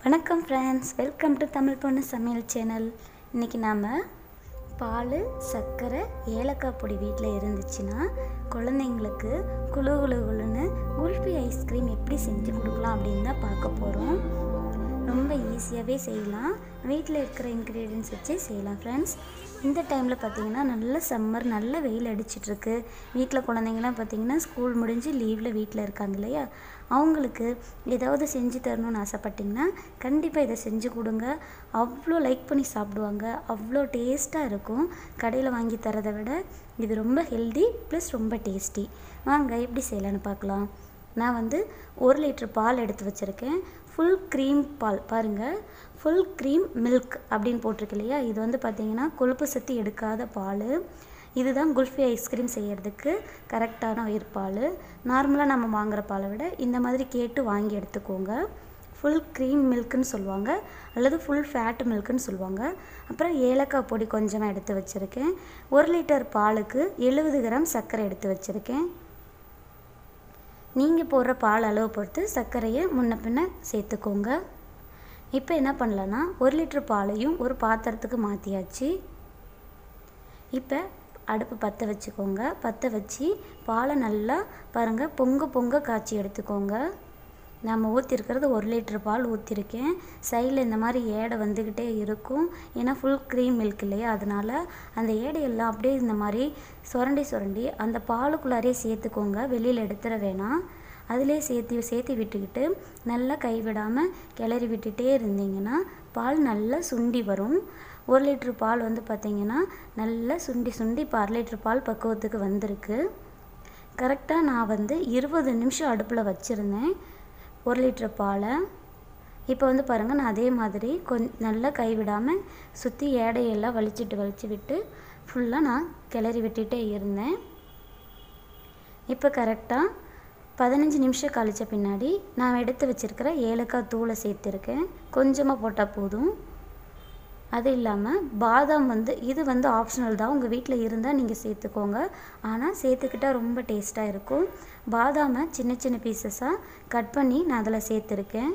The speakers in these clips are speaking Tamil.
வணக்கம் ஃப்ரெண்ட்ஸ் வெல்கம் டு தமிழ் பொண்ணு சமையல் சேனல் இன்றைக்கி நாம் பால் சர்க்கரை ஏலக்காய் பொடி வீட்டில் இருந்துச்சுன்னா குழந்தைங்களுக்கு குழு குழு குழுன்னு குல்ஃபி ஐஸ்கிரீம் எப்படி செஞ்சு கொடுக்கலாம் அப்படின்னு தான் பார்க்க போகிறோம் ரொம்ப ஈஸியாகவே செய்யலாம். வீட்டில் இருக்கிற இன்க்ரீடியன்ஸ் வச்சு செய்யலாம் ஃப்ரெண்ட்ஸ் இந்த டைமில் பார்த்தீங்கன்னா நல்ல சம்மர் நல்ல வெயில் அடிச்சிட்ருக்கு வீட்டில் குழந்தைங்களாம் பார்த்தீங்கன்னா ஸ்கூல் முடிஞ்சு லீவில் வீட்டில் இருக்காங்க இல்லையா? அவங்களுக்கு ஏதாவது செஞ்சு தரணும்னு ஆசைப்பட்டிங்கன்னா கண்டிப்பாக இதை செஞ்சு கொடுங்க. அவ்வளோ லைக் பண்ணி சாப்பிடுவாங்க. அவ்வளோ டேஸ்ட்டாக இருக்கும். கடையில் வாங்கி தரதை விட இது ரொம்ப ஹெல்தி ப்ளஸ் ரொம்ப டேஸ்டி வாங்க எப்படி செய்யலான்னு பார்க்கலாம் நான் வந்து ஒரு லிட்டர் பால் எடுத்து வச்சுருக்கேன். ஃபுல் க்ரீம் பால் பாருங்கள் ஃபுல் க்ரீம் மில்க் அப்படின்னு போட்டிருக்கு இல்லையா? இது வந்து பார்த்திங்கன்னா கொழுப்பு சத்து எடுக்காத பால். இதுதான் குல்ஃபி ஐஸ்கிரீம் செய்கிறதுக்கு கரெக்டான உயிர் பால் நார்மலாக நம்ம வாங்குகிற பாலை விட இந்த மாதிரி கேட்டு வாங்கி எடுத்துக்கோங்க. ஃபுல் க்ரீம் மில்க்குன்னு சொல்லுவாங்க. அல்லது ஃபுல் ஃபேட் மில்க்குன்னு சொல்லுவாங்க. அப்புறம் ஏலக்காய் பொடி கொஞ்சமாக எடுத்து வச்சுருக்கேன். ஒரு லிட்டர் பாலுக்கு எழுபது கிராம் சர்க்கரை எடுத்து வச்சுருக்கேன். நீங்கள் போடுற பால் அளவு பொறுத்து சர்க்கரையை முன்ன பின்ன சேர்த்துக்கோங்க. இப்போ என்ன பண்ணலன்னா ஒரு லிட்டர் பாலையும் ஒரு பாத்திரத்துக்கு மாற்றியாச்சு இப்போ அடுப்பு பற்ற வச்சுக்கோங்க. பற்ற வச்சு பாலை நல்லா பாருங்கள் பொங்க பொங்க காய்ச்சி எடுத்துக்கோங்க. நம்ம ஊற்றிருக்கிறது ஒரு லிட்டர் பால் ஊற்றிருக்கேன் சைடில் இந்த மாதிரி ஏடை வந்துக்கிட்டே இருக்கும். ஏன்னா ஃபுல் க்ரீம் மில்க் இல்லையா? அதனால் அந்த ஏடையெல்லாம் அப்படியே இந்த மாதிரி சுரண்டி சுரண்டி அந்த பாலுக்குள்ளாரே சேர்த்துக்கோங்க. வெளியில் எடுத்துட வேணாம். அதிலே சேர்த்து சேர்த்து விட்டுக்கிட்டு நல்லா கைவிடாமல் கிளறி விட்டுட்டே இருந்தீங்கன்னா பால் நல்லா சுண்டி வரும். ஒரு லிட்ரு பால் வந்து பார்த்திங்கன்னா நல்லா சுண்டி சுண்டி இப்போ அரை லிட்ரு பால் பக்குவத்துக்கு வந்திருக்கு. கரெக்டாக நான் வந்து இருபது நிமிஷம் அடுப்பில் வச்சுருந்தேன். ஒரு லிட்டர் பாலை. இப்போ வந்து பாருங்கள் நான் அதே மாதிரி கொஞ் நல்லா கைவிடாமல் சுற்றி ஏடையெல்லாம் வலிச்சிட்டு வலிச்சு விட்டு ஃபுல்லாக நான் கிளறி விட்டுட்டே இருந்தேன். இப்போ கரெக்டாக பதினஞ்சு நிமிஷம் கழித்த பின்னாடி நான் எடுத்து வச்சுருக்கிற ஏலக்காய் தூளை சேர்த்துருக்கேன். கொஞ்சமாக போட்டால் போதும். அது இல்லாமல் பாதாம் வந்து இது வந்து ஆப்ஷனல் தான். உங்கள் வீட்டில் இருந்தால் நீங்கள் சேர்த்துக்கோங்க. ஆனால் சேர்த்துக்கிட்டால் ரொம்ப டேஸ்ட்டாக இருக்கும். பாதாமை சின்ன சின்ன பீசஸாக கட் பண்ணி நான் அதில் சேர்த்துருக்கேன்.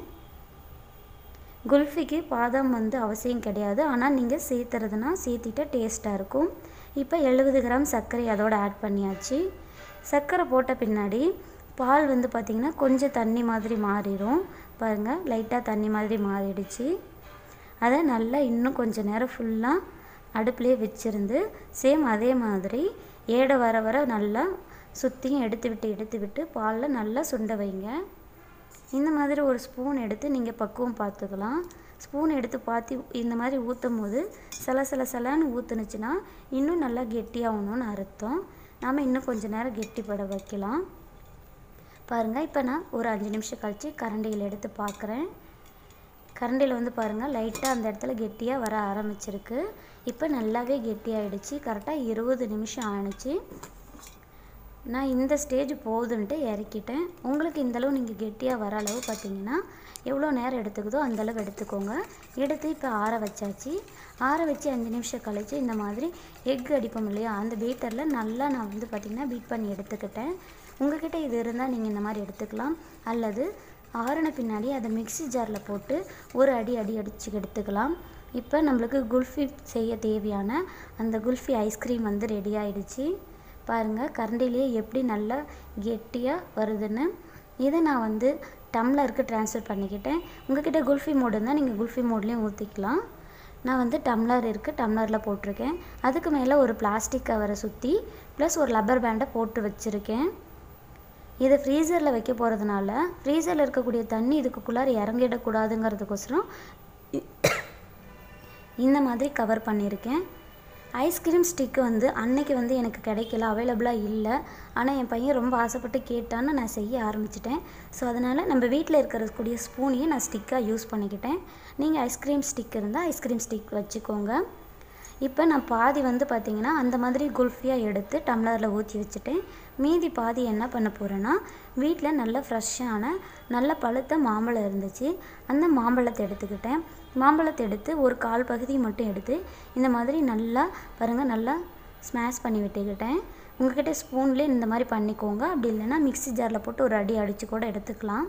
குல்ஃபிக்கு பாதாம் வந்து அவசியம் கிடையாது. ஆனால் நீங்கள் சேர்த்துறதுனா சேர்த்திட்டா டேஸ்ட்டாக இருக்கும். இப்போ எழுபது கிராம் சர்க்கரை அதோட ஆட் பண்ணியாச்சு. சர்க்கரை போட்ட பின்னாடி பால் வந்து பார்த்திங்கன்னா கொஞ்சம் தண்ணி மாதிரி மாறிடும் பாருங்கள் லைட்டாக தண்ணி மாதிரி மாறிடுச்சு. அதை நல்லா இன்னும் கொஞ்சம் நேரம் ஃபுல்லாக அடுப்புலேயே வச்சுருந்து சேம் அதே மாதிரி ஏடை வர வர நல்லா சுற்றியும் எடுத்து விட்டு எடுத்து விட்டு பாலில் நல்லா சுண்ட வைங்க. இந்த மாதிரி ஒரு ஸ்பூன் எடுத்து நீங்கள் பக்குவம் பார்த்துக்கலாம். ஸ்பூன் எடுத்து பார்த்து இந்த மாதிரி ஊற்றும் போது சில சில சிலன்னு ஊற்றுனுச்சுன்னா இன்னும் நல்லா கெட்டியாகணும்னு அர்த்தம். நாம் இன்னும் கொஞ்சம் நேரம் கெட்டிப்பட வைக்கலாம். பாருங்கள் இப்போ நான் ஒரு அஞ்சு நிமிஷம் கழித்து கரண்டியில் எடுத்து பார்க்குறேன் கரண்டியில் வந்து பாருங்கள் லைட்டாக அந்த இடத்துல கெட்டியாக வர ஆரம்பிச்சிருக்கு. இப்போ நல்லாவே கெட்டியாகிடுச்சு கரெக்டாக இருபது நிமிஷம் ஆணுச்சு நான் இந்த ஸ்டேஜ் போகுதுன்ட்டு இறக்கிட்டேன். உங்களுக்கு இந்தளவு நீங்கள் கெட்டியாக வர அளவு பார்த்தீங்கன்னா எவ்வளோ நேரம் எடுத்துக்குதோ அந்தளவு எடுத்துக்கோங்க. எடுத்து இப்போ ஆற வச்சாச்சு. ஆற வச்சு அஞ்சு நிமிஷம் கழித்து இந்த மாதிரி எக் அடிப்போம் இல்லையா அந்த பீட்டரில் நல்லா நான் வந்து பார்த்திங்கன்னா பீட் பண்ணி எடுத்துக்கிட்டேன். உங்கள்கிட்ட இது இருந்தால் நீங்கள் இந்த மாதிரி எடுத்துக்கலாம். அல்லது ஆறின பின்னாடி அதை மிக்ஸி ஜாரில் போட்டு ஒரு அடி அடி அடித்து எடுத்துக்கலாம். இப்போ நம்மளுக்கு குல்ஃபி செய்ய தேவையான அந்த குல்ஃபி ஐஸ்கிரீம் வந்து ரெடி ஆயிடுச்சு. பாருங்கள் கரண்டிலேயே எப்படி நல்லா கெட்டியாக வருதுன்னு. இதை நான் வந்து டம்ளருக்கு டிரான்ஸ்ஃபர் பண்ணிக்கிட்டேன். உங்ககிட்ட குல்ஃபி மோடு இருந்தால் நீங்கள் குல்ஃபி மோட்லேயும் ஊற்றிக்கலாம் நான் வந்து டம்ளர் இருக்குது டம்ளரில் போட்டிருக்கேன். அதுக்கு மேலே ஒரு பிளாஸ்டிக் கவரை சுற்றி ப்ளஸ் ஒரு லப்பர் பேண்டை போட்டு வச்சுருக்கேன். இதை ஃப்ரீசரில் வைக்க போகிறதுனால ஃப்ரீசரில் இருக்கக்கூடிய தண்ணி இதுக்குள்ளார இறங்கிடக்கூடாதுங்கிறதுக்கோசரம் இந்த மாதிரி கவர் பண்ணியிருக்கேன். ஐஸ்கிரீம் ஸ்டிக்கு வந்து அன்னைக்கு வந்து எனக்கு கிடைக்கல அவைலபிளாக இல்லை. ஆனால் என் பையன் ரொம்ப ஆசைப்பட்டு கேட்டான்னு நான் செய்ய ஆரம்பிச்சிட்டேன். ஸோ அதனால் நம்ம வீட்டில் இருக்கக்கூடிய ஸ்பூனையும் நான் ஸ்டிக்காக யூஸ் பண்ணிக்கிட்டேன். நீங்கள் ஐஸ்கிரீம் ஸ்டிக் இருந்தால் ஐஸ்கிரீம் ஸ்டிக் வச்சுக்கோங்க. இப்போ நான் பாதி வந்து பார்த்திங்கன்னா அந்த மாதிரி குல்ஃபியாக எடுத்து டம்ளரில் ஊற்றி வச்சுட்டேன். மீதி பாதி என்ன பண்ண போகிறேன்னா வீட்டில் நல்ல ஃப்ரெஷ்ஷான நல்ல பழுத்த மாம்பழம் இருந்துச்சு. அந்த மாம்பழத்தை எடுத்துக்கிட்டேன். மாம்பழத்தை எடுத்து ஒரு கால் பகுதி மட்டும் எடுத்து இந்த மாதிரி நல்லா பாருங்கள் நல்லா ஸ்மாஷ் பண்ணி விட்டுக்கிட்டேன். உங்கள்கிட்ட ஸ்பூன்லேயே இந்த மாதிரி பண்ணிக்கோங்க. அப்படி இல்லைன்னா மிக்ஸி ஜாரில் போட்டு ஒரு அடி அடித்து கூட எடுத்துக்கலாம்.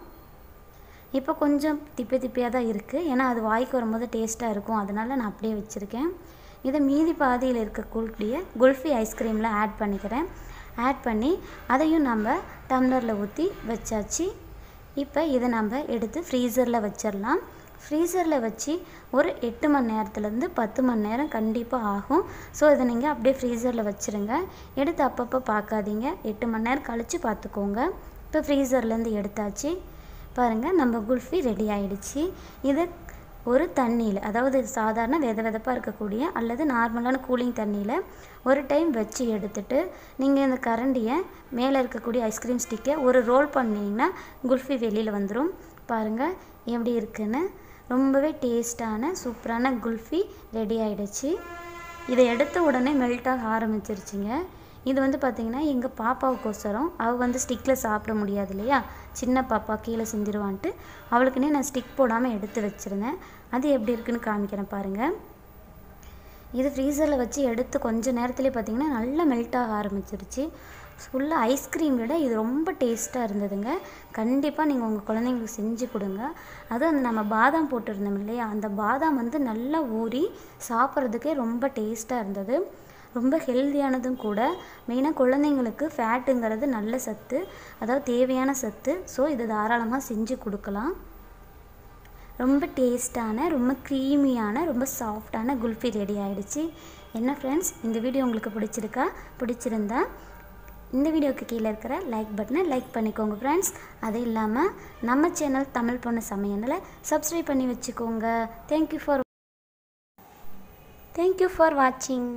இப்போ கொஞ்சம் திப்பி திப்பியாக தான் இருக்குது ஏன்னா அது வாய்க்கு வரும்போது டேஸ்ட்டாக இருக்கும். அதனால் நான் அப்படியே வச்சுருக்கேன். இதை மீதி பாதியில் இருக்கக்கூடிய குல்ஃபி ஐஸ்கிரீமில் ஆட் பண்ணிக்கிறேன். ஆட் பண்ணி அதையும் நம்ம டம்ளரில் ஊற்றி வச்சாச்சு. இப்போ இதை நம்ம எடுத்து ஃப்ரீசரில் வச்சிடலாம். ஃப்ரீசரில் வச்சு ஒரு எட்டு மணி நேரத்துலேருந்து பத்து மணி நேரம் கண்டிப்பாக ஆகும். ஸோ இதை நீங்கள் அப்படியே ஃப்ரீசரில் வச்சுருங்க. எடுத்து அப்பப்போ பார்க்காதீங்க. எட்டு மணி நேரம் கழித்து பார்த்துக்கோங்க. இப்போ ஃப்ரீசர்லேருந்து எடுத்தாச்சு. பாருங்கள் நம்ம குல்ஃபி ரெடி ஆகிடுச்சு இதை ஒரு தண்ணியில் அதாவது சாதாரண வெத வெதப்பாக இருக்கக்கூடிய அல்லது நார்மலான கூலிங் தண்ணியில் ஒரு டைம் வச்சு எடுத்துட்டு நீங்கள் இந்த கரண்டியை மேலே இருக்கக்கூடிய ஐஸ்கிரீம் ஸ்டிக்கை ஒரு ரோல் பண்ணிங்கன்னா குல்ஃபி வெளியில் வந்துடும் பாருங்கள் எப்படி இருக்குன்னு. ரொம்பவே டேஸ்டான சூப்பரான குல்ஃபி ரெடி ஆகிடுச்சு இதை எடுத்த உடனே மெல்ட் ஆக ஆரம்பிச்சிருச்சுங்க. இது வந்து பார்த்திங்கன்னா எங்கள் பாப்பாவுக்கோசரம். அவள் வந்து ஸ்டிக்கில் சாப்பிட முடியாது இல்லையா? சின்ன பாப்பா கீழே சிந்திருவான்ட்டு. அவளுக்குன்னே நான் ஸ்டிக் போடாமல் எடுத்து வச்சுருந்தேன். அது எப்படி இருக்குன்னு காமிக்கிறேன் பாருங்கள் இது ஃப்ரீசரில் வச்சு எடுத்து கொஞ்ச நேரத்துலேயே பார்த்தீங்கன்னா நல்லா மெல்ட் ஆக ஆரம்பிச்சிருச்சு. ஃபுல்லாக ஐஸ்கிரீம் விட இது ரொம்ப டேஸ்ட்டாக இருந்ததுங்க. கண்டிப்பாக நீங்கள் உங்கள் குழந்தைங்களுக்கு செஞ்சு கொடுங்க. அதுவும் அந்த நம்ம பாதாம் போட்டிருந்தோம் இல்லையா? அந்த பாதாம் வந்து நல்லா ஊறி சாப்பிட்றதுக்கே ரொம்ப டேஸ்ட்டாக இருந்தது. ரொம்ப ஹெல்தியானதும் கூட. மெயினாக குழந்தைங்களுக்கு ஃபேட்டுங்கிறது நல்ல சத்து. அதாவது தேவையான சத்து. ஸோ இதை தாராளமாக செஞ்சு கொடுக்கலாம். ரொம்ப டேஸ்ட்டான ரொம்ப க்ரீமியான ரொம்ப சாஃப்டான குல்ஃபி ரெடி ஆகிடுச்சு என்ன ஃப்ரெண்ட்ஸ் இந்த வீடியோ உங்களுக்கு பிடிச்சிருக்கா? பிடிச்சிருந்தா இந்த வீடியோவுக்கு கீழே இருக்கிற லைக் பட்டனை லைக் பண்ணிக்கோங்க ஃப்ரெண்ட்ஸ் அது இல்லாமல் நம்ம சேனல் தமிழ் பொண்ணு சமையலில் சப்ஸ்கிரைப் பண்ணி வச்சுக்கோங்க. தேங்க்யூ ஃபார் தேங்க்யூ ஃபார் வாட்சிங்